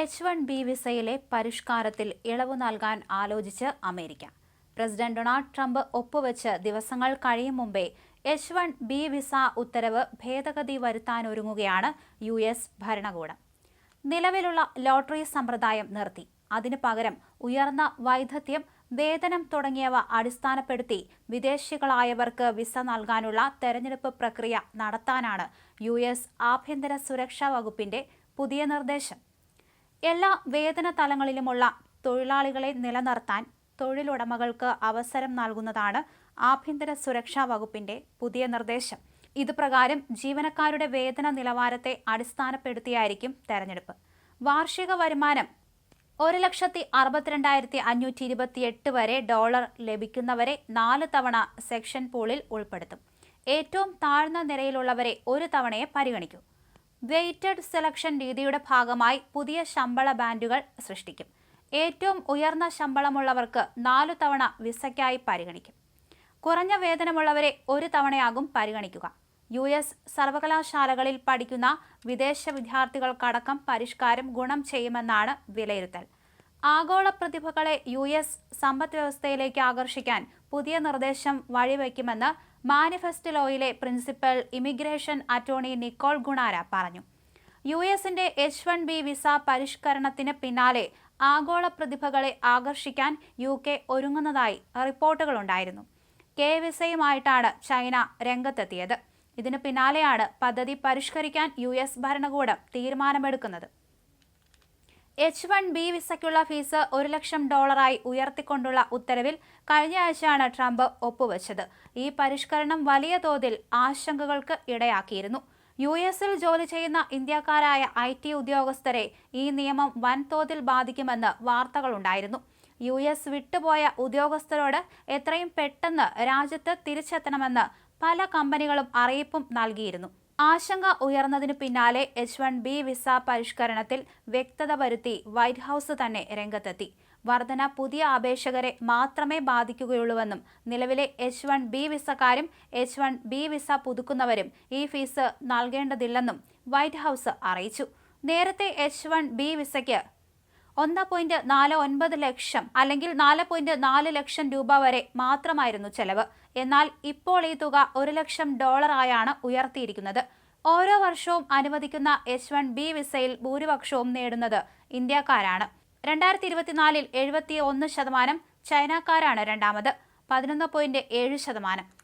H one B വിസയിലെ പരിഷ്കാരത്തിൽ ഇളവ് നൽകാൻ ആലോചിച്ച് അമേരിക്ക. പ്രസിഡന്റ് ഡൊണാൾഡ് ട്രംപ് ഒപ്പുവെച്ച് ദിവസങ്ങൾ കഴിയും മുമ്പേ എച്ച് വൺ ബി വിസ ഉത്തരവ് ഭേദഗതി വരുത്താനൊരുങ്ങുകയാണ് യു എസ് ഭരണകൂടം. നിലവിലുള്ള ലോട്ടറി സമ്പ്രദായം നിർത്തി. അതിനു പകരം ഉയർന്ന വൈദഗ്ധ്യം വേതനം തുടങ്ങിയവ അടിസ്ഥാനപ്പെടുത്തി വിദേശികളായവർക്ക് വിസ നൽകാനുള്ള തെരഞ്ഞെടുപ്പ് പ്രക്രിയ നടത്താനാണ് യു എസ് ആഭ്യന്തര സുരക്ഷാ വകുപ്പിന്റെ പുതിയ നിർദ്ദേശം. എല്ലാ വേതന തലങ്ങളിലുമുള്ള തൊഴിലാളികളെ നിലനിർത്താൻ തൊഴിലുടമകൾക്ക് അവസരം നൽകുന്നതാണ് ആഭ്യന്തര സുരക്ഷാ വകുപ്പിന്റെ പുതിയ നിർദ്ദേശം. ഇതുപ്രകാരം ജീവനക്കാരുടെ വേതന നിലവാരത്തെ അടിസ്ഥാനപ്പെടുത്തിയായിരിക്കും തെരഞ്ഞെടുപ്പ്. വാർഷിക വരുമാനം ഒരു ലക്ഷത്തി അറുപത്തിരണ്ടായിരത്തി അഞ്ഞൂറ്റി ഇരുപത്തിയെട്ട് വരെ ഡോളർ ലഭിക്കുന്നവരെ നാല് തവണ സെക്ഷൻ പൂളിൽ ഉൾപ്പെടുത്തും. ഏറ്റവും താഴ്ന്ന നിരയിലുള്ളവരെ ഒരു തവണയെ പരിഗണിക്കൂ. വെയ്റ്റഡ് സെലക്ഷൻ രീതിയുടെ ഭാഗമായി പുതിയ ശമ്പള ബാൻഡുകൾ സൃഷ്ടിക്കും. ഏറ്റവും ഉയർന്ന ശമ്പളമുള്ളവർക്ക് നാലു തവണ വിസയ്ക്കായി പരിഗണിക്കും. കുറഞ്ഞ വേതനമുള്ളവരെ ഒരു തവണയാകും പരിഗണിക്കുക. യു എസ് സർവകലാശാലകളിൽ പഠിക്കുന്ന വിദേശ വിദ്യാർത്ഥികൾക്കടക്കം പരിഷ്കാരം ഗുണം ചെയ്യുമെന്നാണ് വിലയിരുത്തൽ. ആഗോള പ്രതിഭകളെ യു എസ് സമ്പദ് വ്യവസ്ഥയിലേക്ക് ആകർഷിക്കാൻ പുതിയ നിർദ്ദേശം വഴിവെക്കുമെന്ന് മാനിഫെസ്റ്റോയിലെ principal immigration attorney Nicole Gunara പറഞ്ഞു. യു എസിന്റെ എച്ച് വൺ ബി വിസ പരിഷ്കരണത്തിന് പിന്നാലെ ആഗോള പ്രതിഭകളെ ആകർഷിക്കാൻ യു കെ ഒരുങ്ങുന്നതായി റിപ്പോർട്ടുകളുണ്ടായിരുന്നു. കെ വിസയുമായിട്ടാണ് ചൈന രംഗത്തെത്തിയത്. ഇതിനു പിന്നാലെയാണ് പദ്ധതി പരിഷ്കരിക്കാൻ യു എസ് ഭരണകൂടം തീരുമാനമെടുക്കുന്നത്. എച്ച് വൺ ബി വിസയ്ക്കുള്ള ഫീസ് ഒരു ലക്ഷം ഡോളറായി ഉയർത്തിക്കൊണ്ടുള്ള ഉത്തരവിൽ കഴിഞ്ഞ ആഴ്ചയാണ് ട്രംപ് ഒപ്പുവെച്ചത്. ഈ പരിഷ്കരണം വലിയ തോതിൽ ആശങ്കകൾക്ക് ഇടയാക്കിയിരുന്നു. യു എസിൽ ജോലി ചെയ്യുന്ന ഇന്ത്യക്കാരായ ഐ ടി ഉദ്യോഗസ്ഥരെ ഈ നിയമം വൻതോതിൽ ബാധിക്കുമെന്ന് വാർത്തകളുണ്ടായിരുന്നു. യു എസ് വിട്ടുപോയ ഉദ്യോഗസ്ഥരോട് എത്രയും പെട്ടെന്ന് രാജ്യത്ത് തിരിച്ചെത്തണമെന്ന് പല കമ്പനികളും അറിയിപ്പും നൽകിയിരുന്നു. ആശങ്ക ഉയർന്നതിനു പിന്നാലെ എച്ച് വൺ ബി വിസ പരിഷ്കരണത്തിൽ വ്യക്തത വരുത്തി വൈറ്റ് ഹൌസ് തന്നെ രംഗത്തെത്തി. വർധന പുതിയ അപേക്ഷകരെ മാത്രമേ ബാധിക്കുകയുള്ളൂവെന്നും നിലവിലെ എച്ച് വൺ ബി വിസക്കാരും എച്ച് വൺ ബി വിസ പുതുക്കുന്നവരും ഈ ഫീസ് നൽകേണ്ടതില്ലെന്നും വൈറ്റ് ഹൌസ് അറിയിച്ചു. നേരത്തെ എച്ച് വൺ ബി വിസയ്ക്ക് ഒന്ന് പോയിന്റ് നാല് ഒൻപത് ലക്ഷം അല്ലെങ്കിൽ നാല് പോയിന്റ് നാല് ലക്ഷം രൂപ വരെ മാത്രമായിരുന്നു ചെലവ്. എന്നാൽ ഇപ്പോൾ ഈ തുക ഒരു ലക്ഷം ഡോളറായാണ് ഉയർത്തിയിരിക്കുന്നത്. ഓരോ വർഷവും അനുവദിക്കുന്ന എച്ച് വൺ ബി വിസയിൽ ഭൂരിപക്ഷവും നേടുന്നത് ഇന്ത്യക്കാരാണ്. രണ്ടായിരത്തി ഇരുപത്തിനാലിൽ എഴുപത്തി ഒന്ന് ശതമാനം ചൈനക്കാരാണ് രണ്ടാമത്. പതിനൊന്ന് പോയിന്റ് ഏഴ് ശതമാനം.